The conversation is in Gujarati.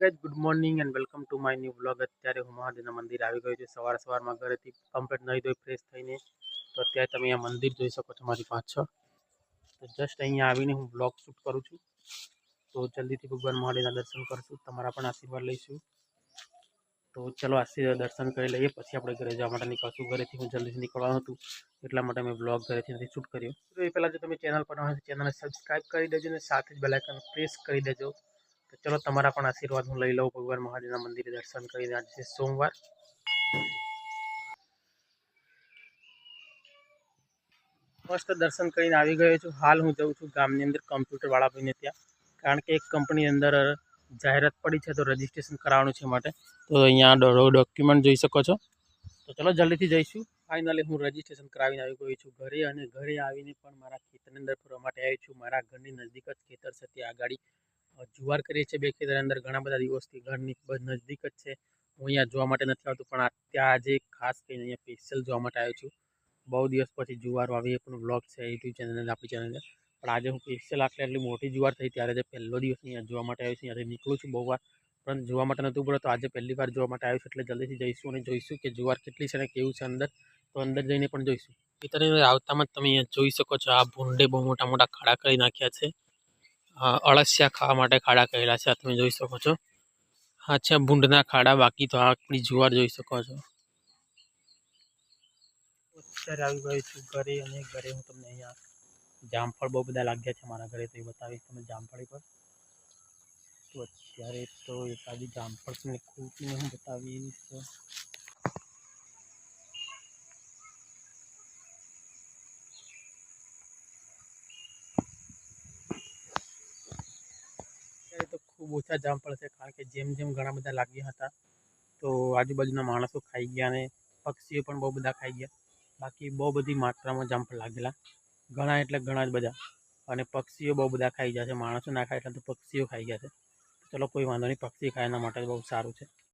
Guys good morning and welcome to my new blog અત્યારે હું મહાદેવના મંદિર આવી ગયો છું. સવાર સવારમાં ઘરેથી કમ્પ્લીટ નહીં ધોઈ ફ્રેશ થઈને, તો અત્યારે તમે અહીંયા મંદિર જોઈ શકો છો મારી પાછળ. તો જસ્ટ અહીંયા આવીને હું બ્લોગ શૂટ કરું છું. તો જલ્દીથી ભગવાન મહાદેવના દર્શન કરશું. તમારા પણ આશીર્વાદ લઈશું. તો ચલો આશીર્વાદ દર્શન કરી લઈએ, પછી આપણે ઘરે જવા માટે નીકળશું. ઘરેથી હું જલ્દીથી નીકળવાનું હતું, એટલા માટે મેં બ્લોગ ઘરેથી નથી શૂટ કર્યો. તો એ પહેલાં જો તમે ચેનલ પર ચેનલને સબસ્ક્રાઈબ કરી દેજો અને સાથે જ બેલાઇકન પ્રેસ કરી દેજો. તો ચલો તમારા પણ આશીર્વાદ હું લઈ લઉં, ભગવાન મહાદેવના મંદિરે દર્શન કરીને આજે સોમવાર. મસ્ત દર્શન કરીને આવી ગયો છું. હાલ હું જઉં છું ગામની અંદર કમ્પ્યુટર વાળા ભાઈને ત્યાં. કારણ કે એક કંપની અંદર જાહેરાત પડી છે તો રજીસ્ટ્રેશન કરાવવાનું છે માટે. તો અહીંયા ડોક્યુમેન્ટ જોઈ શકો છો. તો ચલો જલ્દીથી જઈશું. ફાઇનલી હું રજિસ્ટ્રેશન કરાવીને આવી ગયો છું ઘરે અને ઘરે આવીને પણ મારા ખેતરની અંદર ફરવા માટે આવી છું. મારા ઘરની નજીક જ ખેતર છે, ત્યાં આગળ. જુવાર કરીએ છીએ બે ખેતર અંદર. ઘણા બધા દિવસથી ઘરની નજદીક જ છે. હું અહીંયા જોવા માટે નથી આવતું, પણ અત્યારે ત્યાં આજે ખાસ કરીને અહીંયા સ્પેશિયલ જોવા માટે આવ્યો છું. બહુ દિવસ પછી જુવાર વાવી એ પણ વ્લોગ છે યુટ્યુબ ચેનલ આપણી ચેનલ પણ આજે હું સ્પેશિયલ આટલી આટલી મોટી જુવાર થઈ ત્યારે જે પહેલો દિવસ અહીંયા જોવા માટે આવ્યો છું ત્યાંથી નીકળું છું બહુ વાર. પણ જોવા માટે નહોતું પડે તો આજે પહેલી વાર જોવા માટે આવ્યું છું, એટલે જલ્દીથી જઈશું અને જોઈશું કે જુવાર કેટલી છે અને કેવું છે અંદર. તો અંદર જઈને પણ જોઈશું. ખેતરની આવતામાં જ તમે અહીંયા જોઈ શકો છો, આ ભૂંડે બહુ મોટા મોટા ખાડા કરી નાખ્યા છે. અળસિયા ખાવા માટે ખાડા કરેલા છે, આ તમે જોઈ શકો છો. હા છે ભૂંડના ખાડા, બાકી તો આ આપણી જુવાર જોઈ શકો છો. અત્યારે આવી ગયો છું ઘરે અને ઘરે હું તમને અહીંયા જામફળ બહુ બધા લાગ્યા છે મારા ઘરે, તો એ બતાવીશ તમે જામફળી પર. તો અત્યારે તો એકાદી જામફળ તમને ખૂટીને હું બતાવીશ અત્યારે તો ખૂબ ઓછા જામફળ છે, કારણ કે જેમ જેમ ઘણા બધા લાગ્યા હતા, તો આજુબાજુના માણસો ખાઈ ગયા અને પક્ષીઓ પણ બહુ બધા ખાઈ ગયા. બાકી બહુ બધી માત્રામાં જામફળ લાગેલા. ઘણા એટલે ઘણા જ બધા. અને પક્ષીઓ બહુ બધા ખાઈ ગયા છે. માણસો ના ખાય એટલે તો પક્ષીઓ ખાઈ ગયા છે. ચલો કોઈ વાંધો નહીં પક્ષી ખાય એના માટે બહુ સારું છે.